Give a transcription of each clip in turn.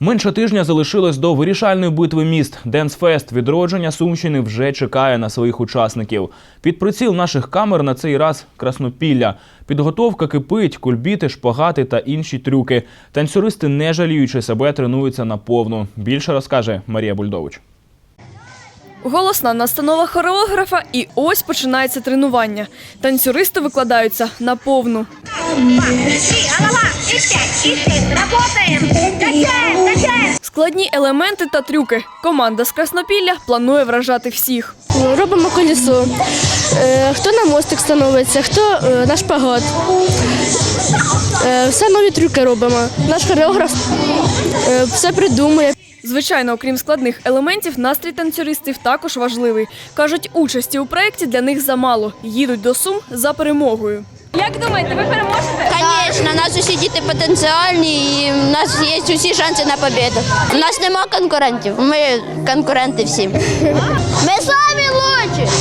Менше тижня залишилось до вирішальної битви міст. Денсфест відродження Сумщини вже чекає на своїх учасників. Під приціл наших камер на цей раз краснопілля. Підготовка кипить, кульбіти, шпагати та інші трюки. Танцюристи, не жаліючи себе, тренуються на повну. Більше розкаже Марія Бульдович. Голосна настанова хореографа, і ось починається тренування. Танцюристи викладаються на повну. Три, Складні елементи та трюки. Команда з Краснопілля планує вражати всіх. Робимо колесо. Е, Хто на мостик становиться, хто е, на шпагат. Е, Все нові трюки робимо. Наш хореограф все придумує. Звичайно, окрім складних елементів, настрій танцюристів також важливий. Кажуть, участі у проєкті для них замало. Їдуть до Сум за перемогою. Як думаєте, ви переможете? Звісно, у нас усі діти потенціальні і в нас є усі шанси на побіду. У нас нема конкурентів, ми конкуренти всі. Ми самі лучші!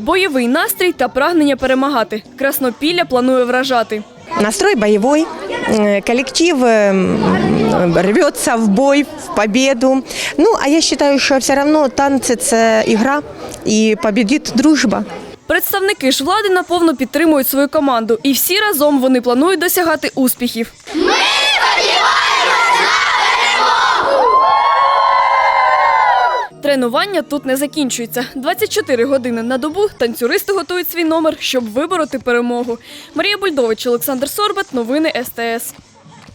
Бойовий настрій та прагнення перемагати. Краснопілля планує вражати. Настрой боевой, э, коллектив э, м, рвется в бой, в победу. Ну, а я считаю, что все равно танцы – это игра, и победит дружба. Представники ж влади наповно підтримують свою команду, і всі разом вони планують досягати успіхів. Тренування тут не закінчується. 24 години на добу танцюристи готують свій номер, щоб вибороти перемогу. Марія Бульдович, Олександр Сорбат. Новини СТС.